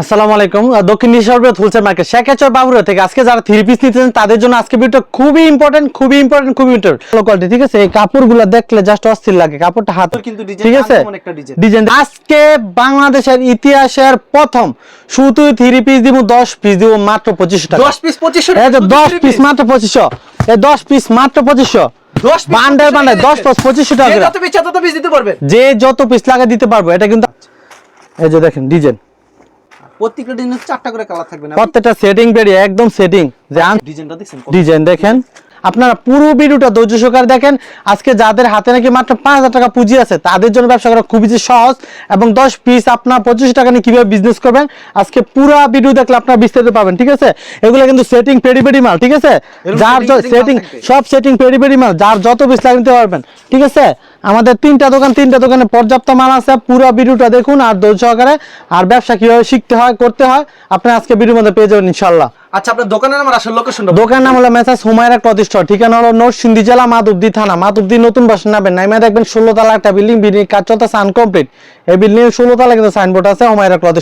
আসসালামু আলাইকুম। দক্ষিণ নিশারপুর হোলসেল মার্কেট শেখাচর বাবুরা থেকে আজকে যারা থ্রি পিস নিতেছেন তাদের জন্য আজকে ভিডিওটা খুবই ইম্পর্টেন্ট খুবই ইম্পর্টেন্ট খুবই ইম্পর্টেন্ট ভালো কোয়ালিটি ঠিক আছে? এই কাপড়গুলো দেখলে জাস্ট অস্থির লাগে কাপড়টা হাত কিন্তু ঠিক আছে। ডিজাইন আজকে বাংলাদেশের ইতিহাসের প্রথম শুধু থ্রি পিস দিব দশ পিস দিব মাত্র পঁচিশশো টাকা। দশ পিস পঁচিশশো এই যে দশ পিস মাত্র পঁচিশশো। এই দশ পিস মাত্র পঁচিশশো। দশ piece বান্ডেল 2500 বান্ডেল দশ পিস পঁচিশশো টাকা যে যত পিস দিতে পারবে যে যত পিস লাগে দিতে পারব এটা কিন্তু এই যে দেখেন ডিজাইন প্রত্যেকটা ডিজাইন চারটা করে কালার থাকবে না। প্রত্যেকটা সেটিং বেরিয়ে একদম সেটিং যে ডিজাইনটা দেখছেন ডিজাইন দেখেন। আপনারা পুরো ভিডিওটা ধৈর্য সহকারে দেখেন। আজকে যাদের হাতে নাকি মাত্র পাঁচ হাজার টাকা পুঁজি আছে তাদের জন্য ব্যবসা করা খুবই যে সহজ এবং দশ পিস আপনার পঁচিশ টাকা নিয়ে কীভাবে বিজনেস করবেন আজকে পুরো ভিডিও দেখলে আপনারা বিস্তারিত পাবেন ঠিক আছে? এগুলো কিন্তু সেটিং পেডি পেডি মাল ঠিক আছে? যার সেটিং সব সেটিং পেডি পেডি মাল যার যত পিস লাগে নিতে পারবেন ঠিক আছে? আমাদের তিনটা দোকান তিনটা দোকানে পর্যাপ্ত মাল আছে পুরো ভিডিওটা দেখুন আর ধৈর্য সহকারে আর ব্যবসা কীভাবে শিখতে হয় করতে হয় আপনি আজকে ভিডিওর মধ্যে পেয়ে যাবেন ইনশাল্লাহ আচ্ছা আপনার দোকানের নাম আর আসল লোকেশনটা দোকান নাম স্টোর ঠিকানা জেলা থানা। নতুন একটা বিল্ডিং বিল্ডিং এই বিল্ডিং কিন্তু সাইনবোর্ড আছে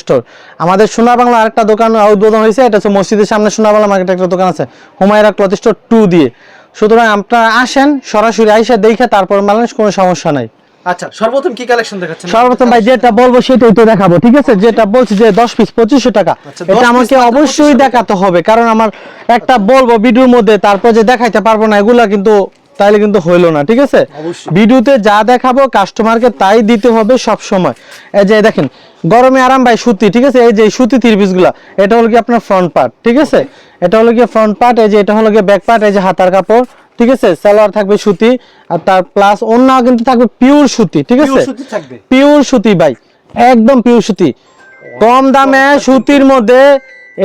স্টোর আমাদের সোনা বাংলা আরেকটা দোকান উদ্বোধন হয়েছে, এটা হচ্ছে মসজিদের সামনে সোনা বাংলা মার্কেট একটা দোকান আছে, হুমায়রা ক্লথ স্টোর টু দিয়ে। সুতরাং আপনারা আসেন, সরাসরি আইসা দেখে তারপর মানুষ কোনো সমস্যা নাই। আচ্ছা সর্বপ্রথম কি কালেকশন দেখাচ্ছেন? সর্বপ্রথম ভাই যেটা বলব সেটাই তো দেখাবো ঠিক আছে? যেটা বলছি যে দশ পিস পঁচিশশো টাকা আচ্ছা, 10 এটা আমাকে অবশ্যই দেখাতে হবে কারণ আমার একটা বলব ভিডিওর মধ্যে তারপর যে দেখাইতে পারব না এগুলা কিন্তু তাইলে কিন্তু হইল না ঠিক আছে? ভিডিওতে যা দেখাবো কাস্টমারকে তাই দিতে হবে সব সময় এই যে দেখেন গরমে আরাম ভাই সুতি ঠিক আছে? এই যে সুতি পিস এটা হলো কি আপনার ফ্রন্ট পার্ট ঠিক আছে? এটা হলো কি ফ্রন্ট পার্ট এই যে এটা হলো কি ব্যাক পার্ট এই যে হাতার কাপড় ঠিক আছে? সালোয়ার থাকবে সুতি আর তার প্লাস অন্য কিন্তু থাকবে পিওর সুতি ঠিক আছে? পিওর সুতি ভাই একদম পিওর সুতি। কম দামে সুতির মধ্যে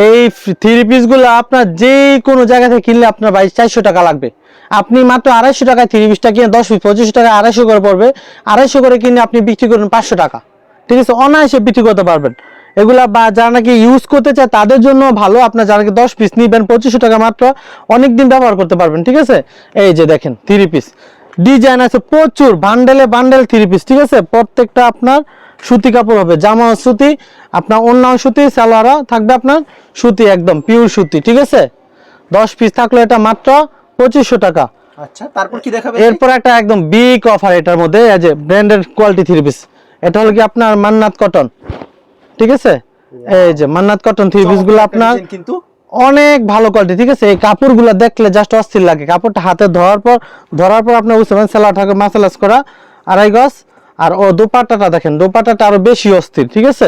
এই থ্রি পিসগুলো আপনার যে কোনো জায়গা থেকে কিনলে আপনার ভাই চারশো টাকা লাগবে। আপনি মাত্র আড়াইশো টাকায় থ্রি পিসটা কিনে দশ পিস পঁচিশশো টাকা আড়াইশো করে পড়বে। আড়াইশো করে কিনে আপনি বিক্রি করবেন পাঁচশো টাকা। ঠিক আছে? অনায়াসে বিক্রি করতে পারবেন। এগুলা বা যারা নাকি ইউজ করতে চায় তাদের জন্য ভালো। আপনার যারা নাকি দশ পিস নিবেন পঁচিশশো টাকা মাত্র অনেক দিন ব্যবহার করতে পারবেন ঠিক আছে? এই যে দেখেন থ্রি পিস ডিজাইন আছে প্রচুর বান্ডেলে বান্ডেল থ্রি পিস ঠিক আছে? প্রত্যেকটা আপনার সুতি কাপড় হবে জামা সুতি আপনার অন্য সুতি সালোয়ারা থাকবে আপনার সুতি একদম পিওর সুতি ঠিক আছে? দশ পিস থাকল এটা মাত্র পঁচিশশো টাকা। আচ্ছা তারপর কি দেখাবে এরপর একটা একদম বিগ অফার এটার মধ্যে ব্র্যান্ডেড কোয়ালিটি থ্রি পিস এটা হলো কি আপনার মান্নাত কটন ঠিক আছে? এই যে মান্নাত কটন থ্রি পিসগুলো আপনার কিন্তু। অনেক ভালো কোয়ালিটি ঠিক আছে? এই কাপড়গুলো দেখলে জাস্ট অস্থির লাগে। কাপড়টা হাতে ধরার পর ধরার পর আপনার বুঝতে পারেন সেলা থাকে মাসালাস করা আড়াই গজ। আর ও দোপাট্টাটা দেখেন দোপাট্টাটা আরও বেশি অস্থির ঠিক আছে?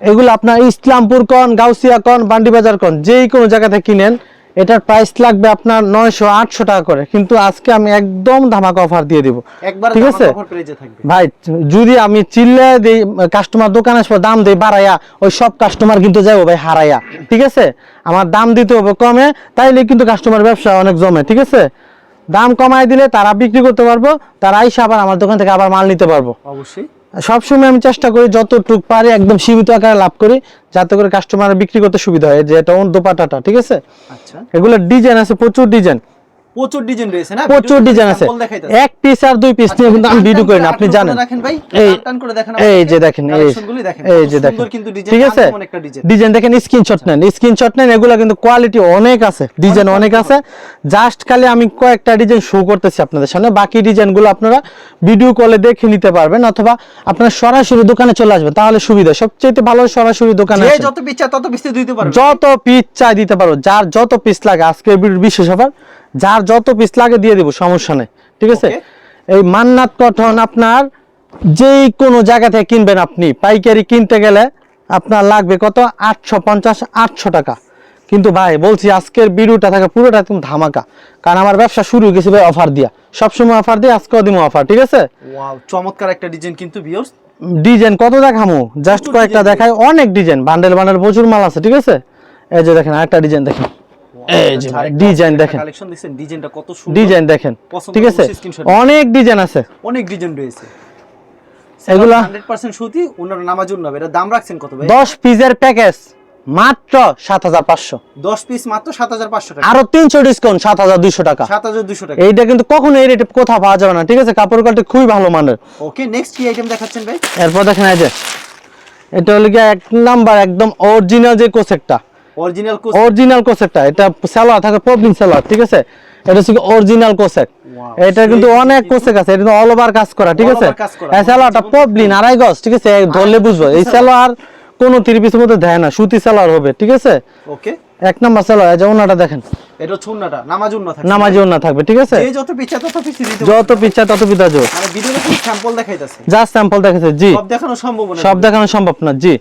এগুলো আপনার ইসলামপুর কন গাউসিয়া কন বান্ডিবাজার কন যেই কোনো জায়গা থেকে কিনেন এটার প্রাইস লাগবে আপনার নয়শো আটশো টাকা করে। কিন্তু আজকে আমি একদম ধামাকা অফার দিয়ে দিব। ঠিক আছে? ভাই যদি আমি চিল্লে দিই কাস্টমার দোকানে আসব দাম দিই বাড়াইয়া ওই সব কাস্টমার কিন্তু যাব ভাই হারাইয়া। ঠিক আছে? আমার দাম দিতে হবে কমে তাইলে কিন্তু কাস্টমার ব্যবসা অনেক জমে ঠিক আছে? দাম কমায় দিলে তারা বিক্রি করতে পারব তারা আইসা আবার আমার দোকান থেকে আবার মাল নিতে পারব। অবশ্যই। সবসময় আমি চেষ্টা করি যতটুকু পারি একদম সীমিত আকারে লাভ করি যাতে করে কাস্টমার বিক্রি করতে সুবিধা হয় যে এটা ওর দোপাটাটা ঠিক আছে? আচ্ছা। এগুলো ডিজাইন আছে প্রচুর ডিজাইন। প্রচুর ডিজাইন রয়েছে না? প্রচুর ভিডিওতে ডিজাইন আছে। sample দেখাইতেছে। এক পিস আর দুই পিস নিয়ে কিন্তু আমি টান ভিডিও করি না আপনি জানেন। করে ভাই। টান টান করে দেখেন এই যে দেখেন এই এই যে দেখেন। কিন্তু ডিজাইন ঠিক আছে? ডিজাইন ডিজাইন দেখেন স্ক্রিনশট নেন। স্ক্রিনশট নেন এগুলো কিন্তু কোয়ালিটি অনেক আছে। ডিজাইন অনেক আছে। জাস্ট খালি আমি কয়েকটা ডিজাইন শো করতেছি আপনাদের সামনে। বাকি ডিজাইনগুলো আপনারা ভিডিও কলে দেখে নিতে পারবেন অথবা আপনারা সরাসরি দোকানে চলে আসবেন। তাহলে সুবিধা সবচেয়ে ভালো সরাসরি দোকানে। যত তত পিস দিতে পারবে। যত পিস চাই দিতে পারো। যার যত পিস লাগে আজকের ভিডিওর বিশেষ অফার যার যত পিস লাগে দিয়ে দিব সমস্যা নেই ঠিক আছে? এই মান্নাত কটন আপনার যেই কোনো জায়গা থেকে কিনবেন আপনি পাইকারি কিনতে গেলে আপনার লাগবে কত? আটশো পঞ্চাশ আটশো টাকা। কিন্তু ভাই বলছি আজকের ভিডিওটা থাকে পুরোটা একদম ধামাকা। কারণ আমার ব্যবসা শুরু হয়ে গেছে ভাই অফার দিয়া। সবসময় অফার দিয়ে আজকেও দিব অফার ঠিক আছে? চমৎকার একটা ডিজাইন কিন্তু ডিজাইন কত দেখামু? জাস্ট কয়েকটা দেখায় অনেক ডিজাইন। বান্ডেল বান্ডেল প্রচুর মাল আছে ঠিক আছে? এই যে দেখেন আরেকটা ডিজাইন দেখেন। এই যে ডিজাইন দেখেন। কালেকশন দেখছেন ডিজাইনটা কত সুন্দর ডিজাইন দেখেন ঠিক আছে? অনেক ডিজাইন আছে। অনেক ডিজাইন রয়েছে। এগুলা 100% সুতি ওনারা নামাজুন না এটা দাম রাখছেন কত ভাই? দশ পিসের প্যাকেজ মাত্র সাত হাজার পাঁচশো। 10 পিস মাত্র 7500 টাকা। আরও ডিসকাউন্ট টাকা। 7200 টাকা। এইটা কিন্তু কখনো এই রেটে কোথাও পাওয়া যাবে না ঠিক আছে? কাপড় কোয়ালিটি খুবই ভালো মানের। ওকে নেক্সট কি আইটেম দেখাচ্ছেন ভাই? এরপর দেখেন এই যে এটা হলো গিয়ে এক নাম্বার একদম অরিজিনাল যে কোসেকটা অরিজিনাল অরিজিনাল কোসেকটা এটা সালোয়ার থাকে সালোয়ার ঠিক আছে? এটা হচ্ছে অরিজিনাল কোসেক এটা কিন্তু অনেক কোসেক আছে এটা অল ওভার কাজ করা ঠিক আছে। এই সালোয়ারটা প্রবলিন আড়াই গজ ঠিক আছে? ধরলে বুঝব এই সালোয়ার কোনো থ্রি পিসের মধ্যে দেয় না সুতি সালোয়ার হবে ঠিক আছে? ওকে এক নাম্বার সালোয়ার এই যে ওনাটা দেখেন। এটা হচ্ছে উন্নাটা নামাজ উন্না থাকে নামাজি ওনা থাকবে ঠিক আছে? যে যত পিছা তত পিছি দিতে যত পিচ্ছা তত পিতা জোর মানে ভিডিওতে কি স্যাম্পল দেখাইতাছে। যা স্যাম্পল দেখেছে জি। সব দেখানো সম্ভব না সব দেখানো সম্ভব না জি।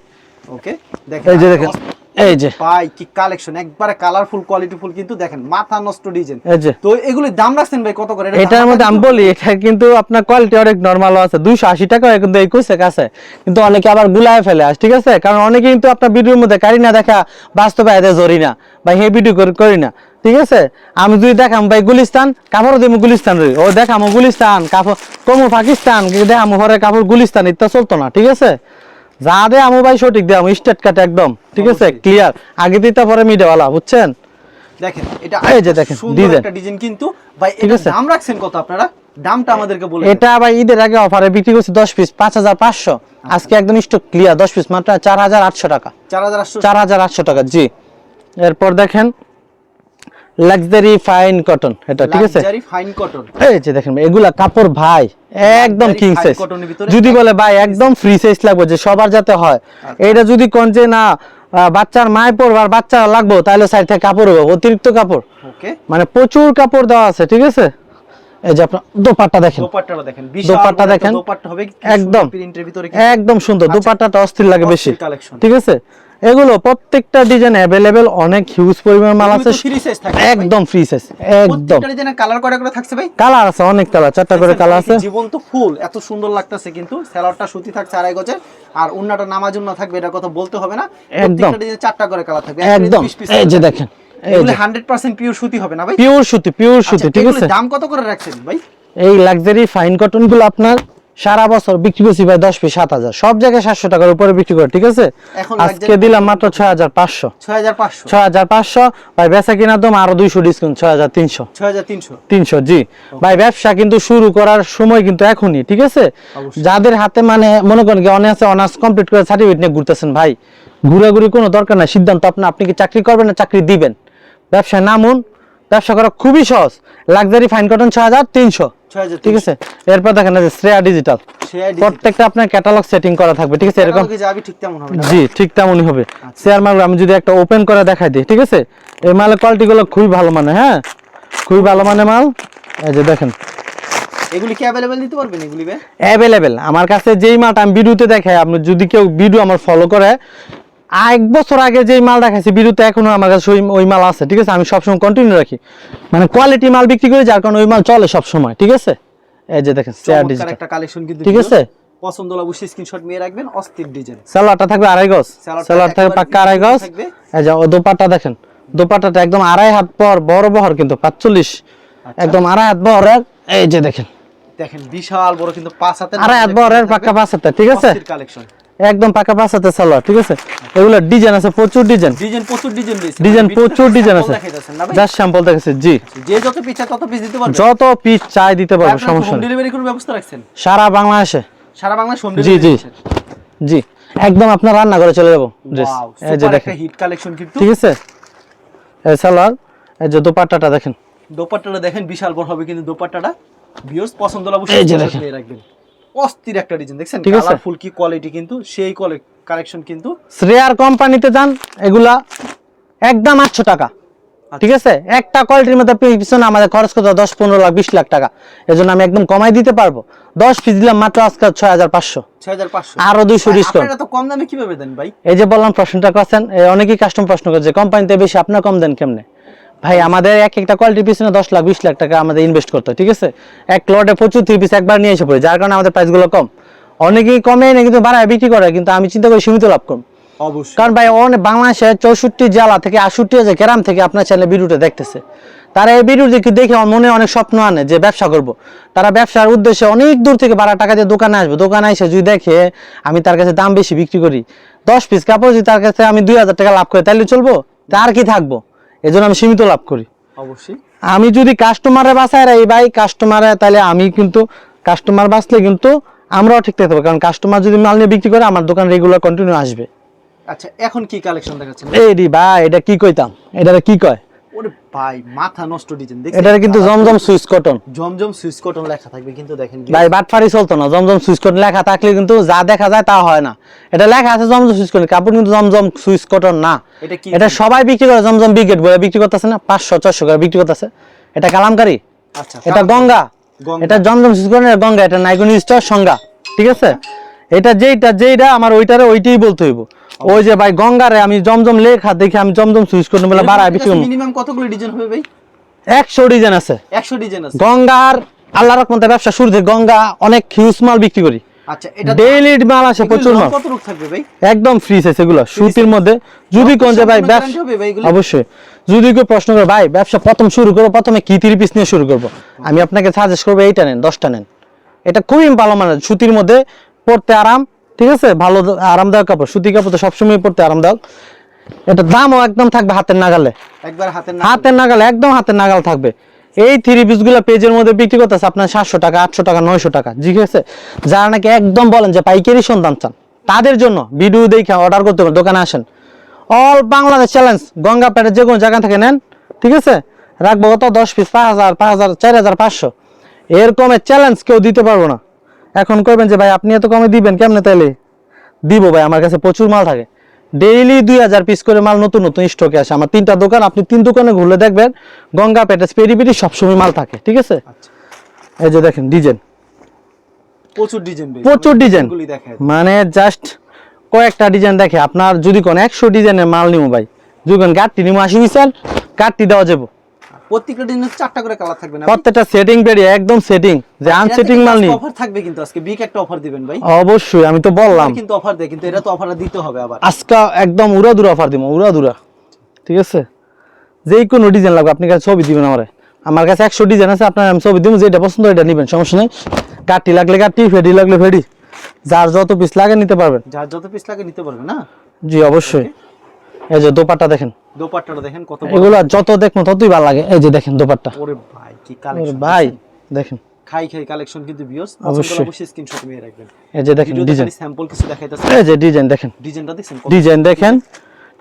ওকে দেখেন এই যে দেখেন। এই যে। ভাই কি কালেকশন একবারে কালারফুল কোয়ালিটিফুল কিন্তু দেখেন মাথা নষ্ট ডিজাইন এই যে। তো দাম রাখছেন ভাই কত করে? এটা এটার দাম মধ্যে আমি বলি এটা কিন্তু আপনার কোয়ালিটি অনেক নর্মাল আছে দুইশো আশি টাকা কিন্তু এই কোসেক আছে। কিন্তু অনেকে আবার গুলায় ফেলে ঠিক আছে? কারণ অনেকে কিন্তু আপনার ভিডিওর মধ্যে কারি না দেখা বাস্তবে এদের জরি না বা হে ভিডিও করি না ঠিক আছে? আমি যদি দেখাম ভাই গুলিস্তান কাপড় দিব গুলিস্তান রে। ও দেখামো গুলিস্তান কাপড় কমু পাকিস্তান দেখামো পরে কাপড় গুলিস্তান ইত্যা চলতো না ঠিক আছে? যা দে আমু ভাই সঠিক দে আমি স্টেট কাট একদম ঠিক আছে? ক্লিয়ার আগে দিতে পরে মিডেওয়ালা বুঝছেন? দেখেন এটা এই যে দেখেন, ডিজাইন। একটা ডিজাইন কিন্তু। ভাই এটা। দাম রাখছেন কত আপনারা? দামটা আমাদেরকে বলে এটা আবার ঈদের আগে অফারে বিক্রি করছি দশ পিস পাঁচ হাজার পাঁচশো। আজকে একদম স্টক ক্লিয়ার দশ পিস মাত্র চার হাজার আটশো টাকা। চার হাজার আটশো। চার হাজার আটশো টাকা জি। এরপর দেখেন লাক্সারি ফাইন কটন এটা ঠিক আছে? লাক্সারি ফাইন কটন এই যে দেখেন এগুলা কাপড় ভাই একদম কিং সাইজ যদি বলে ভাই একদম ফ্রি সাইজ লাগবে যে সবার যাতে হয়। আচ্ছা। এটা যদি কোন যে না বাচ্চার মায় পড়বে আর বাচ্চা লাগবে তাহলে সাইড থেকে কাপড় হবে অতিরিক্ত কাপড়। ওকে মানে প্রচুর কাপড় দেওয়া আছে ঠিক আছে? এই যে আপনার দোপাট্টা দেখেন। দোপাট্টাটা দেখেন দোপাট্টা দেখেন। দোপাট্টা হবে একদম। প্রিন্টের ভিতরে একদম সুন্দর। দুপাট্টাটা অস্থির লাগে বেশি। ঠিক আছে? এগুলো প্রত্যেকটা ডিজাইন অ্যাভেলেবেল অনেক হিউজ পরিমাণ মাল আছে। একদম ফ্রি সাইজ একদম। কালার করে করে থাকছে ভাই? কালার আছে অনেক কালার চারটা করে কালার আছে। জীবন তো ফুল এত সুন্দর লাগতেছে কিন্তু। সুতি থাকছে আড়াই আর উন্নাটা নামাজ উন্না থাকবে এটা কথা বলতে হবে না। একদম। চারটা করে কালার থাকবে একদম। এই যে দেখেন এগুলো 100% পিওর সুতি হবে না ভাই? পিওর সুতি পিওর সুতি আচ্ছা, ঠিক আছে? দাম কত করে রাখছেন ভাই? এই লাক্সারি ফাইন কটনগুলো আপনার সারা বছর বিক্রি করছি ভাই দশ পিস সাত হাজার। সব জায়গায় সাতশো টাকার উপরে বিক্রি করে ঠিক আছে? আজকে দিলাম মাত্র ছয় হাজার পাঁচশো। ছয় হাজার পাঁচশো। ভাই বেচা কিনার দাম আরও দুইশো ডিসকাউন্ট ছয় হাজার তিনশো। তিনশো। জি। ভাই ব্যবসা কিন্তু শুরু করার সময় কিন্তু এখনই ঠিক আছে? যাদের হাতে মানে মনে করেন অনার্স অনার্স কমপ্লিট করে সার্টিফিকেট নিয়ে ঘুরতেছেন ভাই ঘুরাঘুরি কোনো দরকার নাই। সিদ্ধান্ত আপনি আপনি কি চাকরি করবেন না চাকরি দিবেন? ব্যবসায় নামুন ব্যবসা করা খুবই সহজ লাক্সারি ফাইন কটন ছয় হাজার তিনশো 6300 ঠিক আছে এরপর দেখেন এই যে শ্রেয়া ডিজিটাল শেয়ার ডিজাইন প্রত্যেকটা আপনার ক্যাটালগ সেটিং করা থাকবে ঠিক আছে এরকম এরকম যাবে ঠিক তেমন হবে না জি ঠিক তেমনই হবে শেয়ার মাল আমি যদি একটা ওপেন করে দেখাই দিই ঠিক আছে এই মালের কোয়ালিটি গুলো খুবই ভালো মানে হ্যাঁ খুবই ভালো মানে মাল এই যে দেখেন এগুলি কি अवेलेबल দিতে পারবেন এগুলি ভাই অ্যাভেলেবেল আমার কাছে যেই মালটা আমি ভিডিওতে দেখাই আপনি যদি কেউ ভিডিও আমার ফলো করে এক বছর আগে যেই মাল দেখাইছি ভিডিওতে এখনও আমার কাছে ওই ওই মাল আছে ঠিক আছে? আমি সবসময় কন্টিনিউ রাখি। মানে কোয়ালিটি মাল বিক্রি করি যার কারণে ওই মাল চলে সবসময় ঠিক আছে? এই যে দেখেন চমৎকার ডিজিটাল একটা কালেকশন কিন্তু ঠিক আছে? পছন্দ হলে অবশ্যই স্ক্রিনশট নিয়ে রাখবেন অস্থির ডিজাইন। সালোয়ারটা থাকবে আড়াই গজ। সালোয়ার থাকবে পাক্কা আড়াই গজ। এই যে দোপাট্টা দেখেন দোপাট্টাটা একদম আড়াই হাত পর বড় বহর কিন্তু পাঁচচল্লিশ। আচ্ছা। একদম আড়াই হাত বহরের এই যে দেখেন। দেখেন বিশাল বড় কিন্তু পাঁচ হাতের আড়াই হাত বহরের পাক্কা পাঁচ হাতে ঠিক আছে? কালেকশন একদম পাকা পাঁচ হাতে সালোয়ার ঠিক আছে? এগুলো ডিজাইন আছে প্রচুর ডিজাইন। ডিজাইন প্রচুর ডিজাইন ডিজাইন মানে প্রচুর ডিজাইন আছে। দেখাইতেছেন না ভাই? জাস্ট স্যাম্পল দেখেছে জি। যে যত পিছা তত পিস দিতে পারবেন যত পিস চাই দিতে পারব সমস্যা নেই। ডেলিভারি কোনো ব্যবস্থা রাখছেন? সারা বাংলাদেশে। সারা বাংলাদেশ হোম ডেলিভারি জি। জি। একদম আপনার রান্না করে চলে যাব। ড্রেস এই যে দেখেন। হিট কালেকশন কিন্তু। ঠিক আছে? এই সালোয়ার এই যে দোপাট্টাটা দেখেন। দোপাট্টাটা দেখেন বিশাল বড় হবে কিন্তু দোপাট্টাটা। ভিউয়ার্স পছন্দ হলে এই অবশ্যই যে দেখেন। রাখবেন। অস্থির একটা ডিজাইন দেখছেন? কালারফুল কি কোয়ালিটি কিন্তু সেই কালেকশন কিন্তু শ্রেয়ার কোম্পানিতে যান এগুলা একদম আটশো টাকা। ঠিক আছে? একটা কোয়ালিটির মধ্যে পিছনে আমাদের খরচ করতে দশ পনেরো লাখ বিশ লাখ টাকা। এজন্য আমি একদম কমাই দিতে পারব। দশ পিস দিলাম মাত্র আজকে ছয় হাজার পাঁচশো। ছয় হাজার পাঁচশো। আরও দুইশো ডিসকাউন্ট কম দামে কীভাবে দেন ভাই? এই যে বললাম প্রশ্নটা করছেন অনেকেই কাস্টম প্রশ্ন করছে কোম্পানিতে বেশি আপনার কম দেন কেমনে? ভাই আমাদের এক একটা কোয়ালিটির পিছনে দশ লাখ বিশ লাখ টাকা আমাদের ইনভেস্ট করতে হয় ঠিক আছে? এক লটে প্রচুর থ্রি পিস একবার নিয়ে এসে পড়ে যার কারণে আমাদের প্রাইসগুলো কম। অনেকেই কমে না কিন্তু বাড়ায় বিক্রি করে কিন্তু আমি চিন্তা করি সীমিত লাভ করব অবশ্যই। কারণ ভাই অনেক বাংলাদেশে চৌষট্টি জেলা থেকে আষট্টি হাজার গ্রাম থেকে আপনার চ্যানেলে ভিডিওটা দেখতেছে। তারা এই ভিডিও দেখে দেখে মনে অনেক স্বপ্ন আনে যে ব্যবসা করব। তারা ব্যবসার উদ্দেশ্যে অনেক দূর থেকে বাড়া টাকা দিয়ে দোকানে আসবে। দোকানে এসে যদি দেখে আমি তার কাছে দাম বেশি বিক্রি করি দশ পিস কাপড় যদি তার কাছে আমি দুই হাজার টাকা লাভ করি তাহলে চলবো? তার কি থাকব? এই জন্য আমি সীমিত লাভ করি। অবশ্যই। আমি যদি কাস্টমারে বাসায় রাই ভাই কাস্টমারে তাহলে আমি কিন্তু কাস্টমার বাঁচলে কিন্তু আমরাও ঠিক থাকতে পারব। কারণ কাস্টমার যদি মাল নিয়ে বিক্রি করে আমার দোকান রেগুলার কন্টিনিউ আসবে। আচ্ছা এখন কি কালেকশন দেখাচ্ছেন? এই রে ভাই এটা কি কইতাম? এটা কি কয়? ওরে ভাই মাথা নষ্ট ডিজাইন এটা কিন্তু Zamzam switch cotton. Zamzam switch cotton লেখা থাকবে কিন্তু দেখেন ভাই বাটফারি চলতো না জমজম সুইচ কটন লেখা থাকলে কিন্তু যা দেখা যায় তা হয় না। এটা লেখা আছে জমজম সুইচ কটন কাপড় কিন্তু জমজম সুইচ কটন না। এটা কি এটা সবাই বিক্রি করে জমজম বিগেট বলে বিক্রি করতেছে না? পাঁচশো চারশো করে বিক্রি করতেছে। এটা কালামকারি? আচ্ছা এটা গঙ্গা। এটা জমজম সুইচ কটন গঙ্গা এটা নাইগুনি স্টোর সংজ্ঞা ঠিক আছে? এটা যেইটা যেইটা আমার ওইটারে ওইটাই বলতে হইব। ওই যে ভাই গঙ্গারে আমি জমজম লেখা দেখে আমি জমজম সুইচ কটন বলে বাড়ায় বিক্রি করব মিনিমাম কতগুলো ডিজাইন হবে ভাই? একশো ডিজাইন আছে। একশো ডিজাইন আছে। গঙ্গার আল্লাহ রকমতে ব্যবসা শুরু থেকে গঙ্গা অনেক হিউজ মাল বিক্রি করি। আচ্ছা এটা ডেইলি মাল আসে প্রচুর মাল। কত রূপ থাকবে ভাই? একদম ফ্রি আছে এগুলো সুতির মধ্যে। যদি কোন যে ভাই ব্যবসা হবে ভাই এগুলো? অবশ্যই। যদি কেউ প্রশ্ন করে ভাই ব্যবসা প্রথম শুরু করব প্রথমে কি পিস নিয়ে শুরু করব? আমি আপনাকে সাজেস্ট করব এইটা নেন দশটা নেন। এটা খুবই ভালো মানের সুতির মধ্যে পড়তে আরাম। ঠিক আছে? ভালো আরামদায়ক কাপড় সুতি কাপড় তো সবসময় পড়তে আরামদায়ক। এটা দামও একদম থাকবে হাতের নাগালে। একবার হাতের হাতের নাগালে একদম হাতের নাগাল থাকবে। এই থ্রি পিসগুলো পেজের মধ্যে বিক্রি করতেছে আপনার সাতশো টাকা আটশো টাকা নয়শো টাকা ঠিক আছে? যারা নাকি একদম বলেন যে পাইকারি সন্ধান চান তাদের জন্য ভিডিও দেখে অর্ডার করতে পারেন দোকানে আসেন। অল বাংলাদেশ চ্যালেঞ্জ গঙ্গা প্যাটের যে কোনো জায়গা থেকে নেন ঠিক আছে? রাখব কত? দশ পিস পাঁচ হাজার পাঁচ হাজার চার হাজার পাঁচশো। এর কমে চ্যালেঞ্জ কেউ দিতে পারব না। এখন করবেন যে ভাই আপনি এত কমে দিবেন কেমনে তাইলে? দিব ভাই আমার কাছে প্রচুর মাল থাকে। ডেইলি দুই হাজার পিস করে মাল নতুন নতুন স্টকে আসে। আমার তিনটা দোকান আপনি তিন দোকানে ঘুরলে দেখবেন গঙ্গা পেটে পেরি পেরি সবসময় মাল থাকে ঠিক আছে? আচ্ছা। এই যে দেখেন ডিজাইন। প্রচুর ডিজাইন প্রচুর ডিজাইন। মানে জাস্ট কয়েকটা ডিজাইন দেখে। আপনার যদি কোন একশো ডিজাইনের মাল নিবো ভাই যদি কোন গাঠটি নিবো আশি বিশাল গাঠটি দেওয়া যাব। প্রত্যেকটা ডিজাইনের চারটা করে কালার থাকবে না প্রত্যেকটা সেটিং একদম সেটিং যে আনসেটিং মাল নিই। অফার থাকবে কিন্তু আজকে বিগ একটা অফার দিবেন ভাই। অবশ্যই আমি তো বললাম। কিন্তু অফার দেয় কিন্তু এটা তো অফারটা দিতে হবে আবার। আজকে একদম অফার দিব ঠিক আছে? যেই কোনো ডিজাইন লাগবে আপনি কাছে ছবি দিবেন আমারে। আমার কাছে একশো ডিজাইন আছে আপনার আমি ছবি দিব যেটা পছন্দ এটা নেবেন সমস্যা নেই। কাটি লাগলে কাটি ফেডি লাগলে ফেডি। যার যত পিস লাগে নিতে পারবেন। যার যত পিস লাগে নিতে পারবেন না? জি অবশ্যই। এই যে দোপাট্টা দেখেন। দোপাট্টাটা দেখেন কত এগুলো যত দেখব ততই ভালো লাগে। এই যে দেখেন দোপাট্টা। ওরে ভাই কি ওরে কালেকশন ভাই দেখেন। খাই খাই কালেকশন কিন্তু ভিউয়ার্স অবশ্যই। অবশ্যই স্ক্রিনশট নিয়ে রাখবেন। এই যে দেখেন ডিজাইন স্যাম্পল কিছু দেখাইতাছে। এই যে ডিজাইন দেখেন। ডিজাইনটা দেখছেন কত? ডিজাইন দেখেন।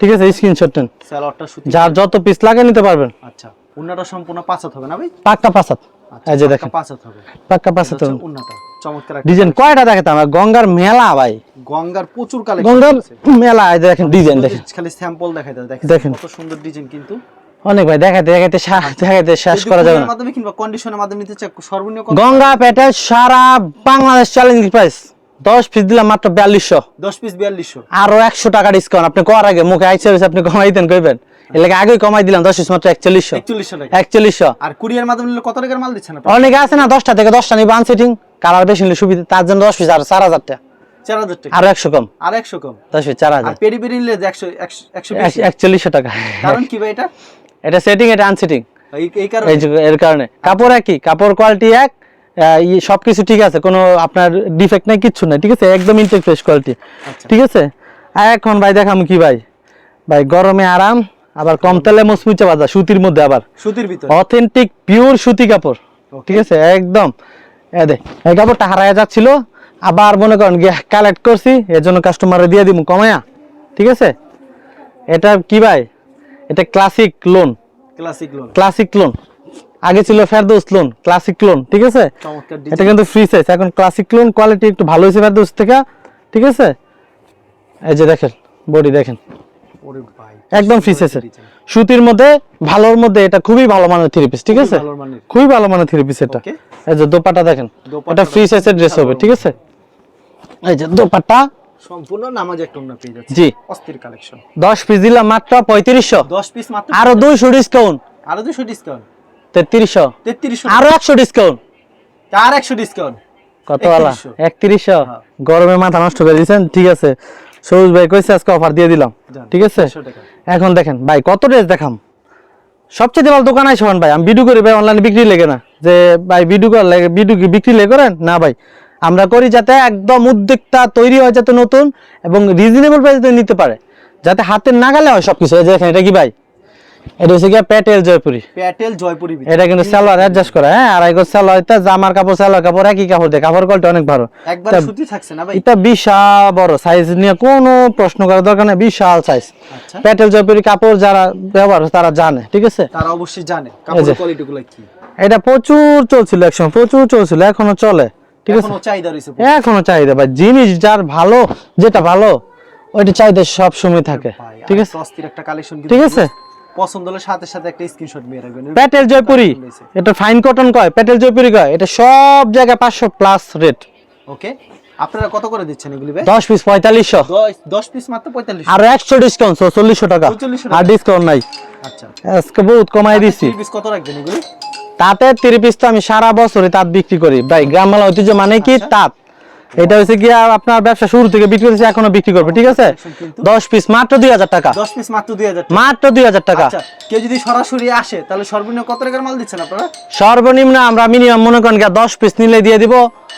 ঠিক আছে স্ক্রিনশট নেন। স্যালোয়ারটা সুতি যার যত পিস লাগে নিতে পারবেন। আচ্ছা উন্নাটা সম্পূর্ণ পাঁচাত হবে না ভাই? পাক্কা পাসাত আচ্ছা এই যে দেখেন। পাঁচাত হবে। পাক্কা হচ্ছে উন্নাটা। চমৎকার ডিজাইন কয়টা দেখাতাম আর গঙ্গার মেলা ভাই। গঙ্গার প্রচুর কালেকশন গঙ্গার মেলা দেখেন ডিজাইন দেখেন। খালি স্যাম্পল দেখাইতাছে দেখেন দেখেন। কত সুন্দর ডিজাইন কিন্তু। অনেক ভাই দেখাইতে দেখাইতে শা- শেষ করা যাবে না। মাধ্যমে কিংবা কন্ডিশনের মাধ্যমে নিতে চাই সর্বনিম্ন গঙ্গা পেটে সারা বাংলাদেশ চ্যালেঞ্জ প্রাইস দশ পিস দিলাম মাত্র বিয়াল্লিশশো। 10 পিস 4200 আরও একশো টাকা ডিসকাউন্ট আপনি করার আগে মুখে আইসে আপনি কমাই দেন কইবেন এর লাগে আগেই কমাই দিলাম দশ পিস মাত্র একচল্লিশশো। 4100 টাকা। একচল্লিশশো। আর কুরিয়ার মাধ্যমে নিলে কত টাকার মাল দিচ্ছেন অনেকে আছে না দশটা থেকে দশটা নিবে আনসেটিং কালার বেশি নিলে সুবিধা তার জন্য দশ পিস আর চার হাজার টাকা। 4000 একশো কম। আর 100 কম। দশ পিস চার হাজার। পেরি পেরি নিলে 100 100 একচল্লিশশো টাকা। কারণ কি ভাই এটা? এটা সেটিং এটা আনসেটিং এই এই কারণে। এই যে- এর কারণে। কাপড় একই কাপড় কোয়ালিটি এক সবকিছু ঠিক আছে কোনো আপনার ডিফেক্ট নাই কিচ্ছু নাই ঠিক আছে? একদম ইনটেক ফ্রেশ কোয়ালিটি। ঠিক আছে? এখন ভাই দেখাম কি ভাই? ভাই গরমে আরাম আবার কম তেলে মুচমুচে বাজা সুতির মধ্যে আবার। সুতির ভিতর। অথেন্টিক পিওর সুতি কাপড়। ঠিক আছে? একদম। দে এই কাপড়টা হারায় যাচ্ছিল আবার মনে করেন কালেক্ট করছি এর জন্য কাস্টমারে দিয়ে দিব কমায়া ঠিক আছে? এটা কি ভাই? এটা classic lawn classic lawn classic lawn আগে ছিল ফেরদৌস লোন ক্লাসিক লোন ঠিক আছে? এটা কিন্তু ফ্রি সাইজ এখন ক্লাসিক লোন কোয়ালিটি একটু ভালো হয়েছে ফেরদৌস থেকে ঠিক আছে? এই যে দেখেন বডি দেখেন। একদম ফ্রি সাইজের সুতির মধ্যে ভালোর মধ্যে এটা খুবই ভালো মানের থ্রি পিস ঠিক আছে? খুবই ভালো মানের থ্রি পিস এটা। এই যে দোপাটা দেখেন এটা ফ্রি সাইজের ড্রেস হবে ঠিক আছে? এই যে দোপাটা। সম্পূর্ণ নামাজ একটা পেয়ে যাচ্ছে। জি। অস্থির কালেকশন দশ পিস দিলাম মাত্র পঁয়ত্রিশশো। 10 পিস মাত্র আরও দুইশো ডিসকাউন্ট আরও 200 ডিসকাউন্ট তেত্রিশশো। 3300 আরও একশো ডিসকাউন্ট আর 100 ডিসকাউন্ট কত বলা 3100 একত্রিশশো। গরমে মাথা নষ্ট করে দিয়েছেন ঠিক আছে? সবুজ ভাই কইছে আজকে অফার দিয়ে দিলাম। ঠিক আছে? এখন দেখেন ভাই কত ড্রেস দেখাম? সবচেয়ে ভালো দোকান আছে ভাই আমি ভিডিও করি ভাই অনলাইনে বিক্রি লেগে না। যে ভাই ভিডিও করে লাগে ভিডিও বিক্রি লেগে করেন? না ভাই। আমরা করি যাতে একদম উদ্যোক্তা তৈরি হয় যাতে নতুন এবং রিজনেবল প্রাইসে নিতে পারে। যাতে হাতের নাগালে হয় সবকিছু। এই যে দেখেন এটা কি ভাই? এটা হচ্ছে গিয়া প্যাটেল জয়পুরি প্যাটেল জয়পুরি এটা কিন্তু সালোয়ার অ্যাডজাস্ট করা হ্যাঁ? আড়াই গজ সালোয়ার এটা জামার কাপড় সালোয়ার কাপড় একই কাপড় দেয়। কাপড় কোয়ালিটি অনেক ভালো। একবার সুতি থাকছে না ভাই? এটা বিশাল বড় সাইজ নিয়ে কোনো প্রশ্ন করার দরকার নেই বিশাল সাইজ প্যাটেল জয়পুরি কাপড় যারা ব্যবহার তারা জানে ঠিক আছে? তারা অবশ্যই জানে কি? এটা প্রচুর চলছিল একসময় প্রচুর চলছিল এখনও চলে ঠিক আছে? এখনও চাহিদা ভাই জিনিস যার ভালো যেটা ভালো ওইটা চাহিদা সব সময় থাকে ঠিক আছে? ঠিক আছে? পছন্দ হলে সাথে সাথে একটা স্ক্রিনশট নিয়ে রাখবেন। প্যাটেল জয়পুরি এটা ফাইন কটন কয়? প্যাটেল জয়পুরি কয়? এটা সব জায়গায় পাঁচশো প্লাস রেট ওকে আপনারা কত করে দিচ্ছেন এগুলি ভাই? দশ পিস পঁয়তাল্লিশশো। দশ দশ পিস মাত্র পঁয়তাল্লিশ আর একশো ডিসকাউন্ট চল্লিশশো টাকা। 4400 আর ডিসকাউন্ট নাই। আচ্ছা। আজকে বহুত কমাই দিছি। পিস কত রাখবেন এগুলি? তাতে তিরি পিস তো আমি সারা বছরই তাঁত বিক্রি করি। ভাই গ্রাম গ্রামবাংলা ঐতিহ্য মানে কি? আচ্ছা। তাঁত। এটা হচ্ছে গিয়া আপনার ব্যবসা শুরু থেকে বিক্রি করতেছি এখনও বিক্রি করবে ঠিক আছে? কিন্তু- দশ পিস মাত্র দুই হাজার টাকা। দশ পিস মাত্র দুই হাজার মাত্র দুই হাজার টাকা। আচ্ছা কেউ যদি সরাসরি আসে তাহলে সর্বনিম্ন কত টাকার মাল দিচ্ছেন আপনারা? সর্বনিম্ন আমরা মিনিমাম মনে করেন গিয়া দশ পিস নিলে দিয়ে দিব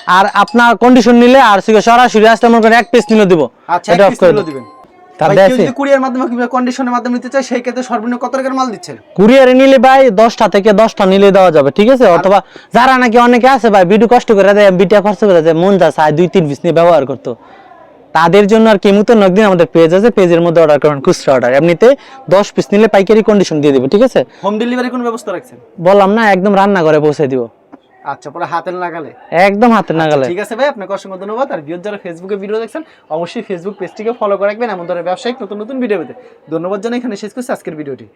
আর আপনার কন্ডিশন নিলে আর সরাসরি আসলে মনে করেন এক পিস নিলে দিব। আচ্ছা এটা অফ করে দিবেন। তার ভাই, দেয় কেউ আছে? যদি কুরিয়ার মাধ্যমে কিংবা কন্ডিশনের মাধ্যমে নিতে চায় সেই ক্ষেত্রে সর্বনিম্ন কত টাকার মাল দিচ্ছেন? কুরিয়ারে নিলে ভাই দশটা থেকে দশটা নিলে দেওয়া যাবে ঠিক আছে? অথবা যারা নাকি অনেকে আছে ভাই ভিডিও কষ্ট করে দেয় বিটা খরচ করে দেয় মন যা চায় দুই তিন পিস নিয়ে ব্যবহার করতো। তাদের জন্য আর কেমু তো একদিন আমাদের পেজ আছে পেজের মধ্যে অর্ডার করেন খুচরা অর্ডার এমনিতে দশ পিস নিলে পাইকারি কন্ডিশন দিয়ে দেবে ঠিক আছে? হোম ডেলিভারি কোনো ব্যবস্থা রাখছেন? বললাম না একদম রান্না করে পৌঁছে দিব। আচ্ছা পরে হাতের লাগালে একদম হাতের নাগালে। ঠিক আছে ভাই আপনাকে অসংখ্য ধন্যবাদ। আর ভিউজ যারা ফেসবুকে ভিডিও দেখছেন অবশ্যই ফেসবুক পেজটিকে ফলো করে রাখবেন। এমন ধরনের ব্যবসায়িক নতুন নতুন ভিডিও পেতে। ধন্যবাদ জানাই এখানে শেষ করছি আজকের ভিডিওটি